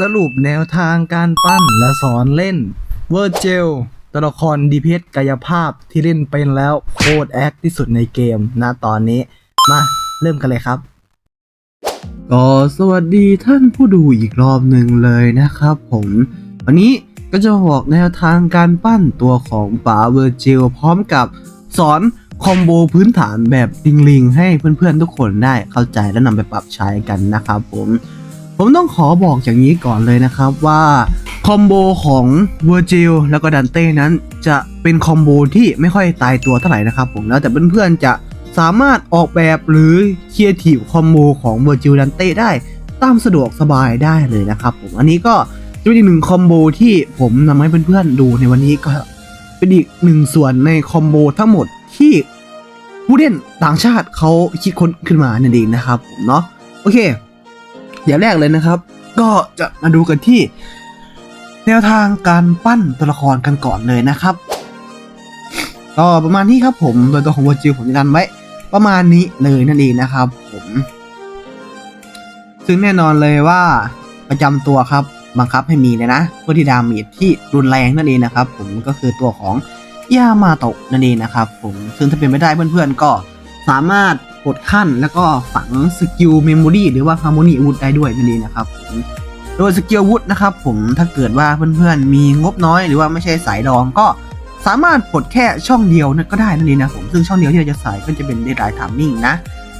สรุปแนวทางการปั้นและสอนเล่นเวอร์เจลตัวละครดีเพชกายภาพที่เล่นเป็นแล้วโคตรแอคที่สุดในเกมนะตอนนี้ มาเริ่มกันเลยครับ ก็สวัสดีท่านผู้ดูอีกรอบหนึ่งเลยนะครับผมวันนี้ก็จะบอกแนวทางการปั้นตัวของป๋าเวอร์เจลพร้อมกับสอนคอมโบพื้นฐานแบบดิงลิงให้เพื่อนๆทุกคนได้เข้าใจและนำไปปรับใช้กันนะครับผม ผมต้องขอบอกอย่างนี้ก่อนเลยนะครับว่าคอมโบของเวอร์จิลแล้วก็ดันเต้นั้น จะเป็นคอมโบที่ไม่ค่อยตายตัวเท่าไหร่นะครับผมแล้วแต่เพื่อนๆจะสามารถออกแบบหรือเคียร์ทีฟคอมโบของเวอร์จิลดันเต้ได้ตามสะดวกสบายได้เลยนะครับผมอันนี้ก็จะเป็นอีกหนึ่งคอมโบที่ผมนำให้เพื่อนๆดูในวันนี้ก็เป็นอีกหนึ่งส่วนในคอมโบทั้งหมดที่ผู้เล่นต่างชาติเขาคิดค้นขึ้นมานั่นเองนะครับผมเนาะโอเค อย่างแรกเลยนะครับ ก็จะมาดูกันที่ แนวทางการปั้นตัวละครกันก่อนเลยนะครับ ก็ประมาณนี้ครับผมโดยตัวของวอจิลผมจะดันไว้ ประมาณนี้เลยนั่นเองนะครับ ผม ซึ่งแน่นอนเลยว่าประจำตัวครับบังคับให้มีเลยนะเพื่อที่ดาเมจที่รุนแรงนั่นเองนะครับ ผมก็คือตัวของยามาโตะนั่นเองนะครับ ผมซึ่งถ้าเป็นไม่ได้เพื่อนๆก็สามารถ กดขั้นแล้วก็ฝังสกิลเมมโมรีหรือว่าฮาร์โมนีวูดได้ด้วยนั่นเองนะครับผมโดยสกิลวูดนะครับผมถ้าเกิดว่าเพื่อนๆมีงบน้อยหรือว่าไม่ใช่สายดองก็สามารถกดแค่ช่องเดียวนั่นก็ได้นั่นเองนะผมซึ่งช่องเดียวที่เราจะใส่ก็จะเป็นเดรายทามมิ่งนะ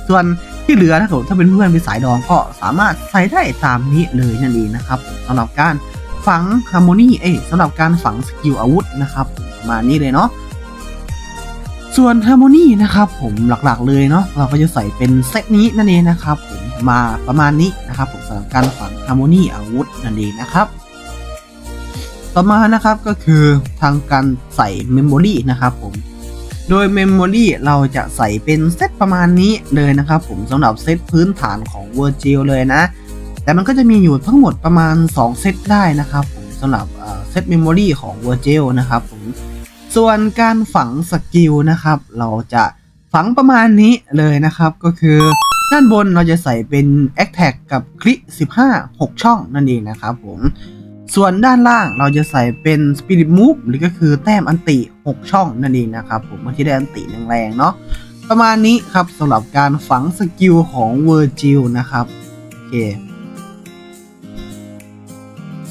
ส่วนที่เหลือถ้าเกิดถ้าเป็นเพื่อนเป็นสายดองก็สามารถใส่ได้ตามนี้เลยนั่นเองนะครับสำหรับการฝังฮาร์โมนีเอ้ยสำหรับการฝังสกิลอาวุธนะครับประมาณนี้เลยเนาะ ส่วนฮาร์โมนีนะครับผมหลักๆเลยเนาะเราก็จะใส่เป็นเซตนี้นั่นเองนะครับผมมาประมาณนี้นะครับผมสำหรับการฝังฮาร์โมนีอาวุธนั่นเองนะครับ ต่อมานะครับก็คือทางการใส่เมมโมรีนะครับผมโดยเมมโมรีเราจะใส่เป็นเซตประมาณนี้เลยนะครับผมสำหรับเซตพื้นฐานของ v i r g i l เลยนะ แต่มันก็จะมีอยู่ทั้งหมดประมาณ 2 เซตได้นะครับผมสำหรับเอ่อเซตเมมโมรีของ v i r g i l นะครับผม ส่วนการฝังสกิลนะครับ เราจะฝังประมาณนี้เลยนะครับ ก็คือด้านบนเราจะใส่เป็น a t t a c กับคลิ15 6 ช่องนั่นเองนะครับผมส่วนด้านล่างเราจะใส่เป็น Spirit Move หรือก็คือแต้มอันติ 6 ช่องนั่นเองนะครับผมบางทีได้อันติแรงๆเนาะประมาณนี้ครับสำหรับการฝังสกิลของ Virgil นะครับ โอเค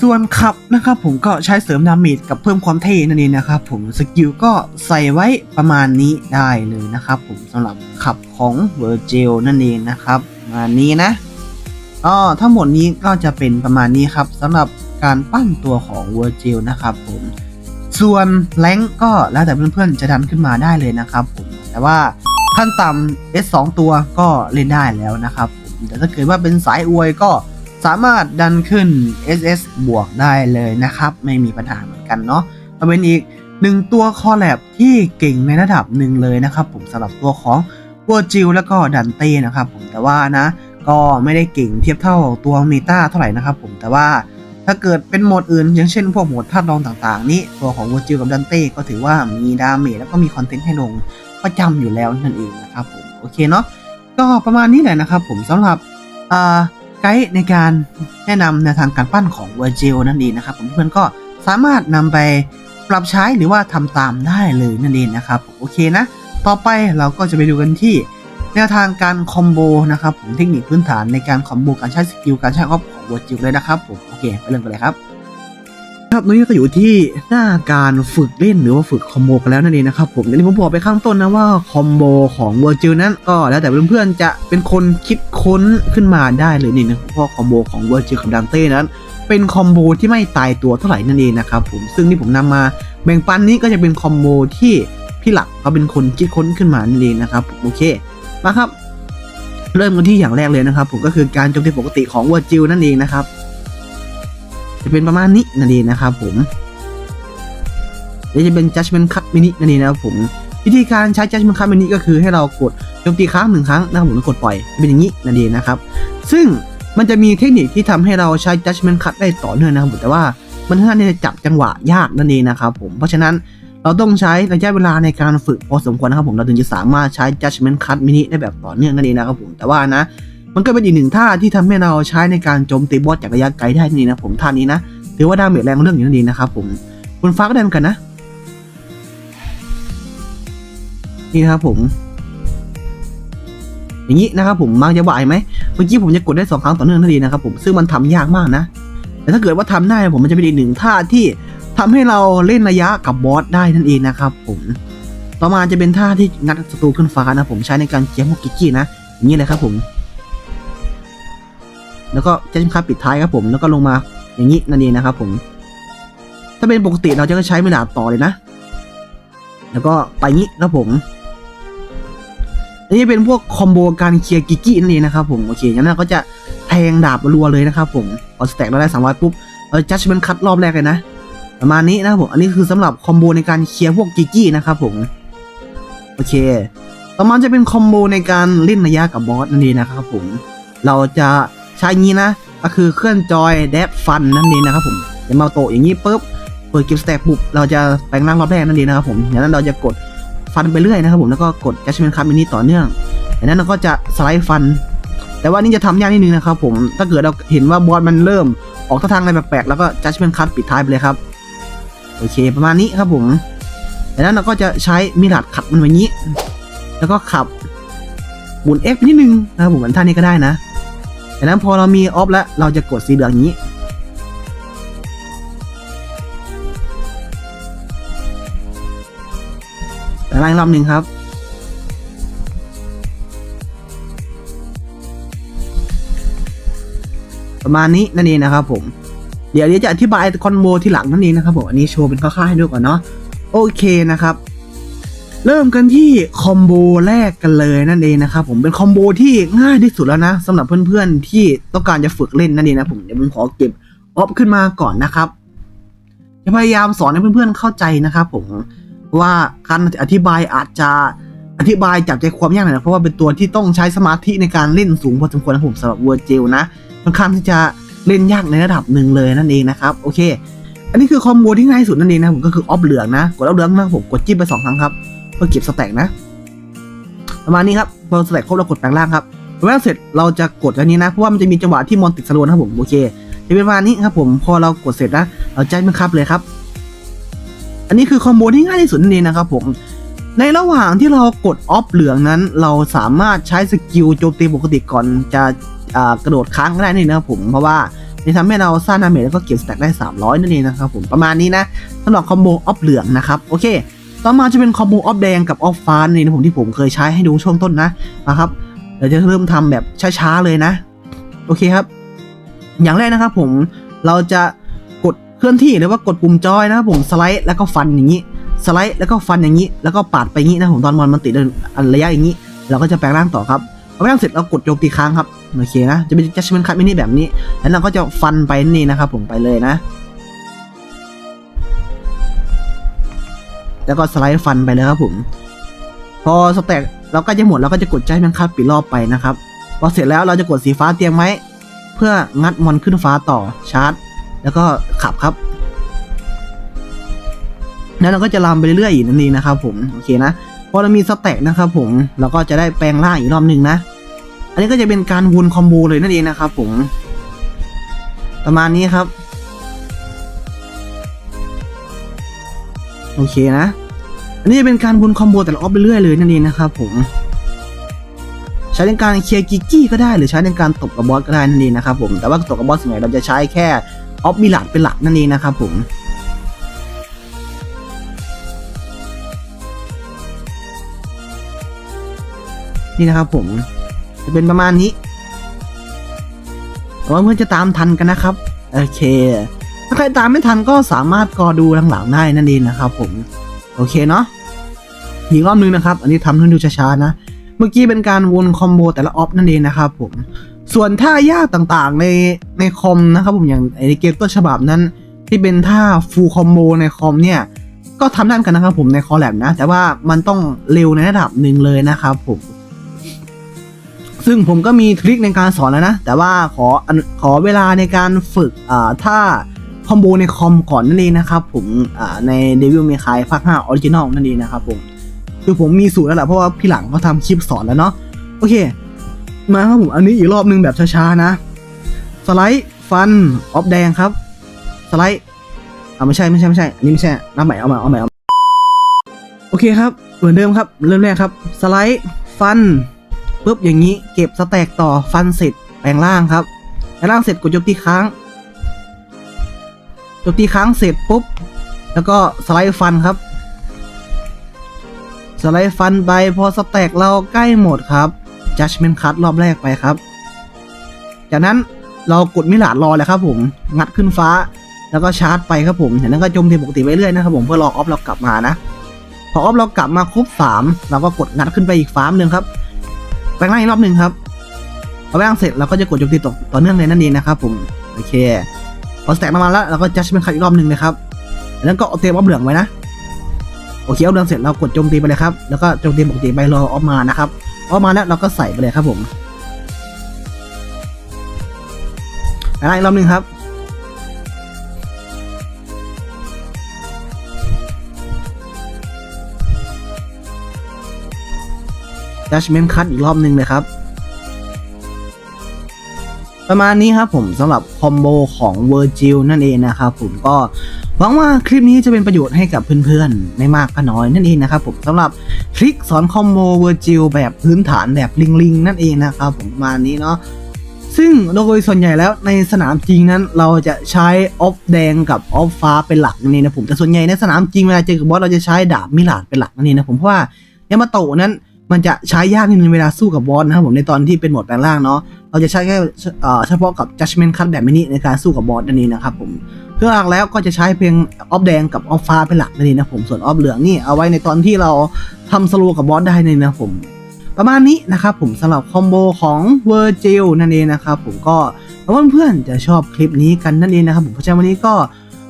ส่วนขับนะครับผมก็ใช้เสริมดาเมจกับเพิ่มความเท่นั่นเองนะครับผมสกิลก็ใส่ไว้ประมาณนี้ได้เลยนะครับผมสำหรับขับของ Virgil นั่นเองนะครับมานี้นะก็ทั้งหมดนี้ก็จะเป็นประมาณนี้ครับสำหรับการปั้นตัวของ Virgil นะครับผมส่วนแรงก์ก็แล้วแต่เพื่อนๆจะดันขึ้นมาได้เลยนะครับผมแต่ว่าขั้นต่ำ S 2 ตัวก็เล่นได้แล้วนะครับผมแต่ถ้าเกิดว่าเป็นสายอวยก็ สามารถดันขึ้น SS บวกได้เลยนะครับ ไม่มีปัญหาเหมือนกันเนาะมาเป็นอีกหนึ่งตัวคอแลบที่เก่งในระดับหนึ่งเลยนะครับ ผมสำหรับตัวของ Virgil แล้วก็ดันเต้นะครับผมแต่ว่านะ ก็ไม่ได้เก่งเทียบเท่าตัวเมตาเท่าไหร่นะครับผมแต่ว่าถ้าเกิดเป็นโหมดอื่น อย่างเช่นพวกโหมดธาตุรองต่างๆ นี่ตัวของวอจิลกับดันเต้ก็ถือว่ามีดาเมจแล้วก็มีคอนเทนต์ให้ลงประจำอยู่แล้วนั่นเองนะครับผมโอเคเนาะก็ประมาณนี้แหละนะครับผมสำหรับอ่า กด์ในการแนะนำแนวทางการปั้นของวอจิลนั่นเองนะครับผมเพื่อนก็สามารถนำไปปรับใช้หรือว่าทำตามได้เลยนั่นเองนะครับโอเคนะ ต่อไปเราก็จะไปดูกันที่แนวทางการคอมโบนะครับผมเทคนิคพื้นฐานในการคอมโบการใช้สกิลการใช้ออฟของวอจิลเลยนะครับผมโอเคไปเริ่มกันเลยครับ ครับตรงนี้ก็อยู่ที่หน้าการฝึกเล่นหรือว่าฝึกคอมโบกันแล้วนั่นเองนะครับผมอย่างที่ผมบอกไปข้างต้นนะว่าคอมโบของวอจิลนั้นก็แล้วแต่เพื่อนๆจะเป็นคนคิดค้นขึ้นมาได้เลยนี่นะเพราะคอมโบของวอจิลกับดันเต้นั้น เป็นคอมโบที่ไม่ตายตัวเท่าไหร่นั่นเองนะครับผมซึ่งที่ผมนำมาแบ่งปันนี้ก็จะเป็นคอมโบที่พี่หลักเขาเป็นคนคิดค้นขึ้นมานั่นเองนะครับผมโอเคมาครับ เริ่มกันที่อย่างแรกเลยนะครับ ผมก็คือการโจมตีปกติของวอร์จิลนั่นเองนะครับ จะเป็นประมาณนี้นั่นเองนะครับผมเดี๋ยวจะเป็น judgment cut mini นั่นเองนะครับผมวิธีการใช้ judgment cut mini ก็คือให้เรากดโจมตีค้างหนึ่งครั้งนะครับผมแล้วกดปล่อยเป็นอย่างนี้นั่นเองนะครับ ซึ่งมันจะมีเทคนิคที่ทำให้เราใช้ judgment cut ได้ต่อเนื่องนะครับผมแต่ว่ามันค่อนข้างที่จะจับจังหวะยากนั่นเองนะครับผมเพราะฉะนั้นเราต้องใช้ระยะเวลาในการฝึกพอสมควรนะครับผมเราถึงจะสามารถใช้ judgment cut mini ได้แบบต่อเนื่องนั่นเองนะครับผมแต่ว่านะ มันก็เป็นอีกหนึ่งท่าที่ทำให้เราใช้ในการโจมตีบอสจากระยะไกลได้นี่นะผมท่านี้นะถือว่าดาเมจแรงเรื่องอยู่นั่นเองนะครับผมคุณฟ้าก็ได้เหมือนกันนะ นี่นะครับผม อย่างนี้นะครับผมมักจะไหวไหมเมื่อกี้ผมจะกดได้สองครั้งต่อเนื่องนั่นเองนะครับผมซึ่งมันทำยากมากนะ แต่ถ้าเกิดว่าทำได้ผมมันจะเป็นอีกหนึ่งท่าที่ทำให้เราเล่นระยะกับบอสได้นั่นเองนะครับผมต่อมาจะเป็นท่าที่งัดศัตรูขึ้นฟ้านะผมใช้ในการเกียร์พวกกิกกี้นะอย่างนี้เลยครับผม แล้วก็จะชิมคับปิดท้ายครับผมแล้วก็ลงมาอย่างนี้นั่นเองนะครับผม ถ้าเป็นปกติเราจะใช้ไม่ดาบต่อเลยนะ แล้วก็ไปงี้ครับผมอันนี้เป็นพวกคอมโบการเคลียร์กิกกี้นั่นเองนะครับผมโอเคงั้นเราก็จะแทงดาบรัวเลยนะครับผมพอสแต็กเราได้300ปุ๊บเราจัดเป็นคัดรอบแรกเลยนะประมาณนี้นะครับผม อันนี้คือสำหรับคอมโบในการเคลียร์พวกกิกกี้นะครับผม โอเค ต่อมาจะเป็นคอมโบในการเล่นระยะกับบอสนั่นเองนะครับผม เราจะ ใช้งี้นะก็คือเคลื่อนจอยแดดฟันนั่นเองนะครับผมจะมาโตอย่างนี้ปุ๊บเปิดเก็บสแต็กปุ๊บเราจะแปลงร่างรอบแรกนั่นเองนะครับผมจากนั้นเราจะกดฟันไปเรื่อยนะครับผมแล้วก็กด Judgment Card มินิต่อเนื่องจากนั้นเราก็จะสไลด์ฟัน แต่ว่านี่จะทำยากนิดนึงนะครับผมถ้าเกิดเราเห็นว่าบอสมันเริ่มออกท่าทางอะไรแปลกๆแล้วก็ Judgment Card ปิดท้ายไปเลยครับ โอเคประมาณนี้ครับผมจากนั้นเราก็จะใช้มิราดขัดมันไว้นี้ แล้วก็ขับหมุน X ไปนิดนึงนะครับผมเหมือนท่านี้ก็ได้นะ จากนั้นพอเรามีออฟแล้วเราจะกดสีเหลืองอย่างนี้ แต่ล่างรอบหนึ่งครับ ประมาณนี้นั่นเองนะครับผม เดี๋ยวนี้จะอธิบายคอนโบที่หลังนั่นเองนะครับผม อันนี้โชว์เป็นคร่าวๆให้ดูก่อนเนาะ โอเคนะครับ เริ่มกันที่คอมโบแรกกันเลยนั่นเองนะครับผมเป็นคอมโบที่ง่ายที่สุดแล้วนะสำหรับเพื่อนๆที่ต้องการจะฝึกเล่นนั่นเองนะผมเดี๋ยวผมขอเก็บออฟขึ้นมาก่อนนะครับจะพยายามสอนให้เพื่อนๆเข้าใจนะครับผมว่าการอธิบายอาจจะอธิบายจับใจความยากหน่อยนะเพราะว่าเป็นตัวที่ต้องใช้สมาธิในการเล่นสูงพอสมควรนะผมสำหรับเวอร์เจลนะค่อนข้างที่จะเล่นยากในระดับหนึ่งเลยนั่นเองนะครับโอเค อันนี้คือคอมโบที่ง่ายที่สุดนั่นเองนะผมก็คือออฟเหลืองนะกดออฟเหลืองนะผมกดจิ้มไปสองครั้งครับ เพื่อเก็บสแต็กนะ ประมาณนี้ครับพอสแต็กครบเรากดแปลงร่างครับแปลงร่างเสร็จเราจะกดอันนี้นะเพราะว่ามันจะมีจังหวะที่มอนติดสโลวนะครับผมโอเคจะเป็นประมาณนี้ครับผมพอเรากดเสร็จนะเราใจมันครับเลยครับ อันนี้คือคอมโบที่ง่ายที่สุดนั่นเองนะครับผมในระหว่างที่เรากดออฟเหลืองนั้น เราสามารถใช้สกิลโจมตีปกติก่อนจะกระโดดค้างก็ได้นี่นะครับผมเพราะว่าจะทำให้เราสร้างดาเมจแล้วก็เก็บสแต็กได้ 300 นั่นเองนะครับผมประมาณนี้นะสำหรับคอมโบออฟเหลืองนะครับ โอเค ต่อมาจะเป็นคอมโบออฟแดงกับออฟฟ้านี่นะผมที่ผมเคยใช้ให้ดูช่วงต้นนะนะครับเดี๋ยวจะเริ่มทำแบบช้าๆเลยนะ โอเคครับ อย่างแรกนะครับผมเราจะกดเคลื่อนที่หรือว่ากดปุ่มจอยนะครับผมสไลด์แล้วก็ฟันอย่างนี้สไลด์แล้วก็ฟันอย่างนี้ แล้วก็ปาดไปอย่างนี้นะผมตอนมอนมันติดอันระยะอย่างนี้ เราก็จะแปลงร่างต่อครับพอแปลงร่างเสร็จเรากดโจมตีค้างครับโอเคนะจะเป็นจัชเมนคัตมินิแบบนี้ แล้วเราก็จะฟันไปนี่นะครับผมไปเลยนะ แล้วก็สไลด์ฟันไปเลยครับผม พอสแต็กเราก็จะหมดเราก็จะกดใจแมงคับปิดรอบไปนะครับ พอเสร็จแล้วเราจะกดสีฟ้าเตรียมไว้เพื่องัดมอนขึ้นฟ้าต่อชาร์จ แล้วก็ขับครับ แล้วเราก็จะลามไปเรื่อยๆอีกนั่นเองนะครับผมโอเคนะพอเรามีสแต็กนะครับผมเราก็จะได้แปลงร่างอีกรอบหนึ่งนะ อันนี้ก็จะเป็นการวนคอมโบเลยนั่นเองนะครับผม ประมาณนี้ครับ โอเคนะ อันนี้จะเป็นการวนคอมโบแต่ละออฟไปเรื่อยเลยนั่นเองนะครับผม ใช้ในการเคลียร์กิกกี้ก็ได้หรือใช้ในการตบกับบอสก็ได้นั่นเองนะครับผม แต่ว่าตบกับบอสส่วนใหญ่เราจะใช้แค่ออฟมิลัดเป็นหลักนั่นเองนะครับผมนี่นะครับผมจะเป็นประมาณนี้หวังว่าเพื่อนจะตามทันกันนะครับ โอเค ถ้าใครตามไม่ทันก็สามารถกอดูหลังๆได้นั่นเองนะครับผม โอเคเนาะอีกรอบนึงนะครับ อันนี้ทำให้ดูช้าๆนะ เมื่อกี้เป็นการวนคอมโบแต่ละออฟนั่นเองนะครับผม ส่วนท่ายากต่างๆในในคอมนะครับผมอย่างในเกมต้นฉบับนั้น ที่เป็นท่าฟูลคอมโบในคอมเนี่ย ก็ทำได้เหมือนกันนะครับผมในคอแลบนะ แต่ว่ามันต้องเร็วในระดับหนึ่งเลยนะครับผมซึ่งผมก็มีทริคในการสอนแล้วนะ แต่ว่าขอขอเวลาในการฝึกอ่าท่า คอมโบในคอมก่อนนั่นเองนะครับผมใน Devil May Cry ภาค5 Original นั่นเองนะครับผมคือผมมีสูตรแล้วแหละเพราะว่าพี่หลังเขาทำคลิปสอนแล้วเนาะโอเค มาครับผมอันนี้อีกรอบหนึ่งแบบช้าๆนะสไลด์ฟันออฟแดงครับ สไลด์อ่าไม่ใช่ไม่ใช่ไม่ใช่อันนี้ไม่ใช่นับใหม่เอาใหม่เอาใหม่เอาใหม่โอเคครับเหมือนเดิมครับเริ่มแรกครับ สไลด์ฟันปุ๊บอย่างนี้เก็บสแต็กต่อฟันเสร็จแปลงร่างครับแปลงร่างเสร็จกดโจมตีค้าง จมตีค้างเสร็จปุ๊บ แล้วก็สไลด์ฟันครับ สไลด์ฟันไปพอสแต็กเราใกล้หมดครับ Judgment Cut รอบแรกไปครับ จากนั้นเรากดมิลาดรอเลยครับผม งัดขึ้นฟ้า แล้วก็ชาร์จไปครับผมจากนั้นก็จมตีปกติไปเรื่อยนะครับผมเพื่อรอออฟเรากลับมานะ พอออฟเรากลับมาครบสามเราก็กดงัดขึ้นไปอีกฟ้ามหนึ่งครับแปลงร่างอีกรอบหนึ่งครับพอแปลงร่างเสร็จเราก็จะกดโจมตีต่อต่อเนื่องเลยนั่นเองนะครับผม โอเค พอสแต็กมาแล้วเราก็ Judgment Cut อีกรอบหนึ่งนะครับจากนั้นก็เอาเตรียมออฟเหลืองไว้นะโอเคออฟเหลืองเสร็จเรากดโจมตีไปเลยครับแล้วก็โจมตีปกติไปรอออฟมานะครับออฟมาแล้วเราก็ใส่ไปเลยครับผมแปลงร่างอีกรอบหนึ่งครับ Judgment Cut อีกรอบหนึ่งเลยครับ ประมาณนี้ครับผมสำหรับคอมโบของ Virgil นั่นเองนะครับผมก็หวังว่าคลิปนี้จะเป็นประโยชน์ให้กับเพื่อนๆ ไม่มากก็น้อยนั่นเองนะครับผมสำหรับทริคสอนคอมโบ Virgil แบบพื้นฐานแบบลิงๆ นั่นเองนะครับผมประมาณนี้เนาะซึ่งโดยส่วนใหญ่แล้วในสนามจริงนั้นเราจะใช้ออฟแดงกับออฟฟ้าเป็นหลักนั่นะผมแต่ส่วนใหญ่ในสนามจริงเวลาเจอกับบอสเราจะใช้ดาบมิลาดเป็นหลักนั่นะผมเพราะว่ายามาโตะนั้นมันจะใช้ยากนิดนึงเวลาสู้กับบอสนะครับผมในตอนที่เป็นหมดแปลงร่างเนาะ เราจะใช้แค่เฉพาะกับ judgment cut แบบมินิในการสู้กับบอสนั่นเองนะครับผมเพื่อหลักแล้วก็จะใช้เพียงออฟแดงกับออฟฟ้าเป็นหลักนั่นเองนะผมส่วนออฟเหลืองนี่เอาไว้ในตอนที่เราทำสโลว์กับบอสได้นั่นเองนะผมประมาณนี้นะครับผมสำหรับคอมโบของ Virgil นั่นเองนะครับผมก็หวังว่าเพื่อนๆจะชอบคลิปนี้กันนั่นเองนะครับผมเพราะฉะนั้นวันนี้ก็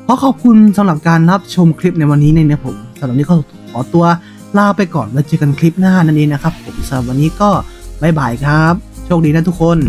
ขอขอบคุณสำหรับการรับชมคลิปในวันนี้นี่นะผมสำหรับวันนี้ก็ขอตัวลาไปก่อนแล้วเจอกันคลิปหน้านั่นเองนะครับผมสำหรับวันนี้ก็บ๊ายบายครับ โชคดีนะทุกคน